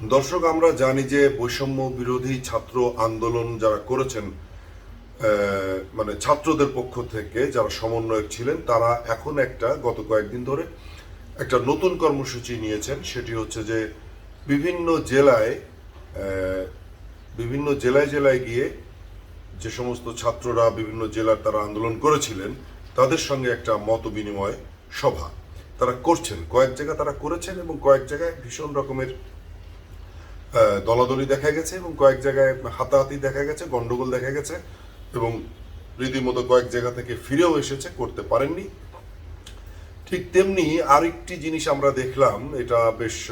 দর্শক, আমরা জানি যে বৈষম্য বিরোধী ছাত্র আন্দোলন যারা করেছেন মানে ছাত্রদের পক্ষ থেকে যারা সমন্বয়ক ছিলেন, তারা এখন একটা, গত কয়েকদিন ধরে একটা নতুন কর্মসূচি নিয়েছেন। সেটি হচ্ছে যে বিভিন্ন জেলায় বিভিন্ন জেলায় জেলায় গিয়ে যে সমস্ত ছাত্ররা বিভিন্ন জেলার তারা আন্দোলন করেছিলেন, তাদের সঙ্গে একটা মত বিনিময় সভা তারা করছেন। কয়েক জায়গায় তারা করেছেন এবং কয়েক জায়গায় ভীষণ রকমের দলাদলি দেখা গেছে এবং কয়েক জায়গায় হাতাহাতি দেখা গেছে, গন্ডগোল দেখা গেছে এবং রীতিমতো কয়েক জায়গা থেকে ফিরেও এসেছে, করতে পারেননি। ঠিক তেমনি আরেকটি জিনিস আমরা দেখলাম, এটা বেশ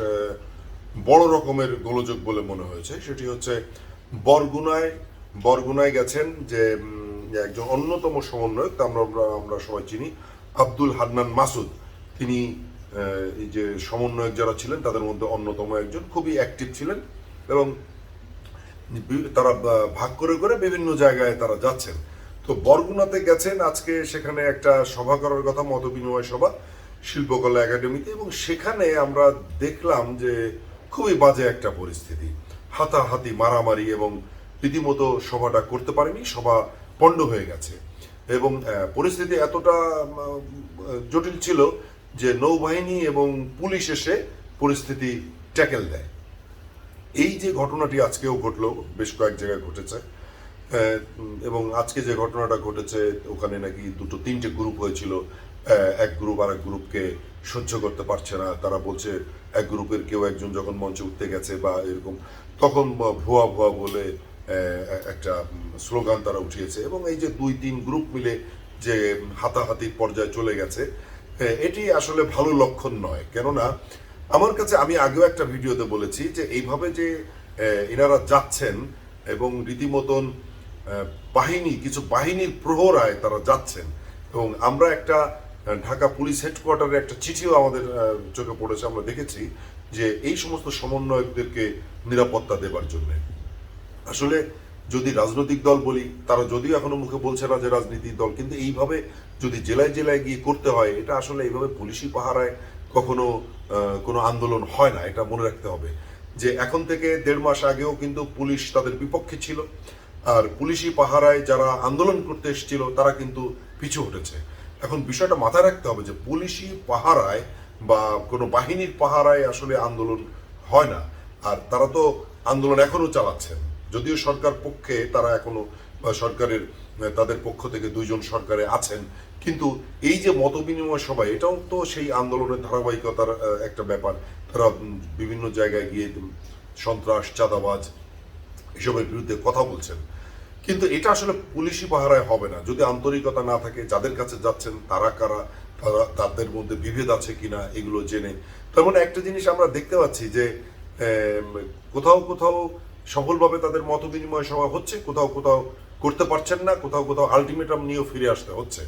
বড় রকমের গোলযোগ বলে মনে হয়েছে, সেটি হচ্ছে বরগুনায় বরগুনায় গেছেন যে একজন অন্যতম সমন্বয়ক আমরা, আমরা- সবাই চিনি, আব্দুল হান্নান মাসুদ। তিনি এই যে সমন্বয়ক যারা ছিলেন, তাদের মধ্যে অন্যতম একজন খুবই অ্যাক্টিভ ছিলেন এবং তারা ভাগ করে করে বিভিন্ন জায়গায় তারা যাচ্ছেন। তো বরগুনাতে গেছেন আজকে সেখানে একটা সভা করার কথা, মত বিনিময় সভা, শিল্পকলা একাডেমিতে এবং সেখানে আমরা দেখলাম যে খুবই বাজে একটা পরিস্থিতি। হাতাহাতি মারামারি এবং রীতিমতো সভাটা করতে পারেনি, সভা পণ্ড হয়ে গেছে। এবং পরিস্থিতি এতটা জটিল ছিল যে নৌবাহিনী এবং পুলিশ এসে পরিস্থিতি ট্যাকেল দেয়। এই যে ঘটনাটি আজকেও ঘটলো, বেশ কয়েক জায়গায় ঘটেছে এবং আজকে যে ঘটনাটা ঘটেছে, ওখানে নাকি দুটো তিনটে গ্রুপ হয়েছিল। এক গ্রুপ আর এক গ্রুপকে সহ্য করতে পারছে না। তারা বলছে, এক গ্রুপের কেউ একজন যখন মঞ্চে উঠতে গেছে বা এরকম, তখন ভুয়া ভুয়া বলে একটা স্লোগান তারা উঠিয়েছে। এবং এই যে দুই তিন গ্রুপ মিলে যে হাতাহাতির পর্যায়ে চলে গেছে এটি আসলে ভালো লক্ষণ নয়। কেননা, আমার কাছে আমি আগেও একটা ভিডিওতে বলেছি যে এইভাবে যে এনারা যাচ্ছেন এবং রীতিমতন বাহিনী, কিছু বাহিনীর প্রহরায় তারা যাচ্ছেন এবং আমরা একটা ঢাকা পুলিশ হেডকোয়ার্টারে একটা চিঠিও আমাদের চোখে পড়েছে, আমরা দেখেছি যে এই সমস্ত সমন্বয়কদেরকে নিরাপত্তা দেবার জন্য। আসলে যদি রাজনৈতিক দল বলি, তারা যদিও এখনও মুখে বলছে না যে রাজনীতির দল, কিন্তু এইভাবে যদি জেলায় জেলায় গিয়ে করতে হয়, এটা আসলে এইভাবে পুলিশি পাহারায় কখনো কোনো আন্দোলন হয় না, এটা মনে রাখতে হবে। যে এখন থেকে দেড় মাস আগেও কিন্তু পুলিশ তাদের বিপক্ষে ছিল, আর পুলিশি পাহারায় যারা আন্দোলন করতে এসেছিল, তারা কিন্তু পিছু হটেছে। এখন বিষয়টা মাথায় রাখতে হবে যে পুলিশি পাহারায় বা কোনো বাহিনীর পাহারায় আসলে আন্দোলন হয় না, আর তারা তো আন্দোলন এখনও চালাচ্ছেন। যদিও সরকার পক্ষে তারা এখনও সরকারের তাদের পক্ষ থেকে দুইজন সরকারে আছেন, কিন্তু এই যে মত বিনিময় সভা এটাও তো সেই আন্দোলনের ধারাবাহিকতার একটা ব্যাপার। তারা বিভিন্ন জায়গায় গিয়ে সন্ত্রাস, চাঁদাবাজ এসবের বিরুদ্ধে কথা বলছেন। কিন্তু এটা আসলে পুলিশি পাহারায় হবে না। যদি আন্তরিকতা না থাকে, যাদের কাছে যাচ্ছেন, তারা কারা, তারা, তাদের মধ্যে বিভেদ আছে কিনা, এগুলো জেনে। তার মানে একটা জিনিস আমরা দেখতে পাচ্ছি যে কোথাও কোথাও সফলভাবে তাদের মত বিনিময় সভা হচ্ছে, কোথাও কোথাও করতে পারছেন না, কোথাও কোথাও আলটিমেটাম নিয়েও ফিরে আসতে হচ্ছে।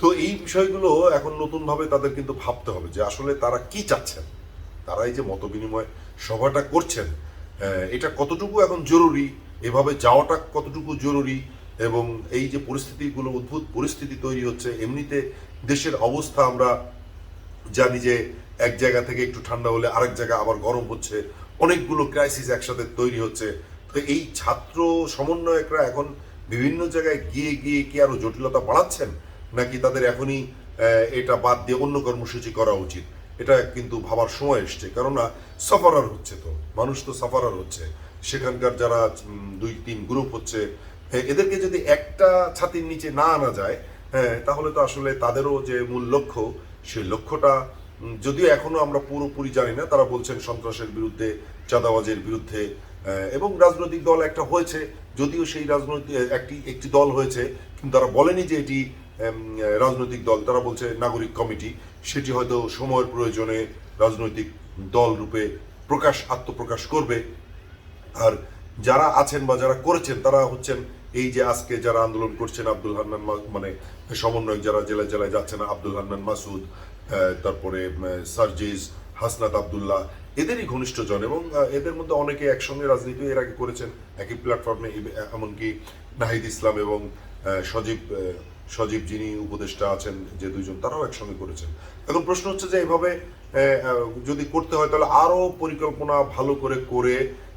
তো এই বিষয়গুলো এখন নতুনভাবে তাদের কিন্তু ভাবতে হবে যে আসলে তারা কি চাচ্ছেন। তারা এই যে মত বিনিময় সভাটা করছেন এটা কতটুকু এখন জরুরি, এভাবে যাওয়াটা কতটুকু জরুরি এবং এই যে পরিস্থিতিগুলো, অদ্ভুত পরিস্থিতি তৈরি হচ্ছে, এমনিতে দেশের অবস্থা আমরা জানি যে এক জায়গা থেকে একটু ঠান্ডা হলে আরেক জায়গা আবার গরম হচ্ছে অনেকগুলো ক্রাইসিস একসাথে তৈরি হচ্ছে। তো এই ছাত্র সমন্বয়করা এখন বিভিন্ন জায়গায় গিয়ে গিয়ে কি আরও জটিলতা বাড়াচ্ছেন? নাকি তাদের এখনই এটা বাদ দিয়ে অন্য কর্মসূচি করা উচিত? এটা কিন্তু ভাবার সময় এসছে। কেননা সাফারার হচ্ছে তো। মানুষ তো সাফারার হচ্ছে। সেখানকার যারা দুই তিন গ্রুপ হচ্ছে হ্যাঁ, এদেরকে যদি একটা ছাতির নিচে না আনা যায় হ্যাঁ তাহলে তো আসলে তাদেরও যে মূল লক্ষ্য সেই লক্ষ্যটা যদিও এখনও আমরা পুরোপুরি জানি না, তারা বলছেন সন্ত্রাসের বিরুদ্ধে, চাঁদাবাজের বিরুদ্ধে এবং রাজনৈতিক দল একটা হয়েছে, যদিও সেই রাজনৈতিক একটি একটি দল হয়েছে, কিন্তু তারা বলেনি যে এটি রাজনৈতিক দল, তারা বলছে নাগরিক কমিটি, সেটি হয়তো সময়ের প্রয়োজনে রাজনৈতিক দল রূপে প্রকাশ, আত্মপ্রকাশ করবে। আর যারা আছেন বা যারা করেছেন, তারা হচ্ছেন এই যে আজকে যারা আন্দোলন করছেন আব্দুল হান্নান মানে সমন্বয়ক যারা জেলায় জেলায় যাচ্ছেন, আব্দুল হান্নান মাসুদ তারপরে উম, সার্জিজ হাসনাত আবদুল্লাহ এদেরই ঘনিষ্ঠজন এবং এদের মধ্যে অনেকে একসঙ্গে রাজনীতি এর আগে করেছেন একই প্ল্যাটফর্মে এমনকি নাহিদ ইসলাম এবং সজীব সজীব যিনি উপদেষ্টা আছেন যে দুইজন তারাও একসঙ্গে করেছেন। এখন প্রশ্ন হচ্ছে যে এভাবে যদি করতে হয় তাহলে আরও পরিকল্পনা ভালো করে করে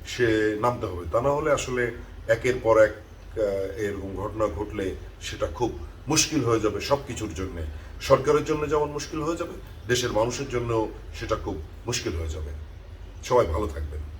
সে নামতে হবে। তা না হলে আসলে একের পর এক এরকম ঘটনা ঘটলে সেটা খুব মুশকিল হয়ে যাবে সব কিছুর জন্যে। সরকারের জন্য যেমন মুশকিল হয়ে যাবে, দেশের মানুষের জন্য সেটা খুব মুশকিল হয়ে যাবে। সবাই ভালো থাকবেন।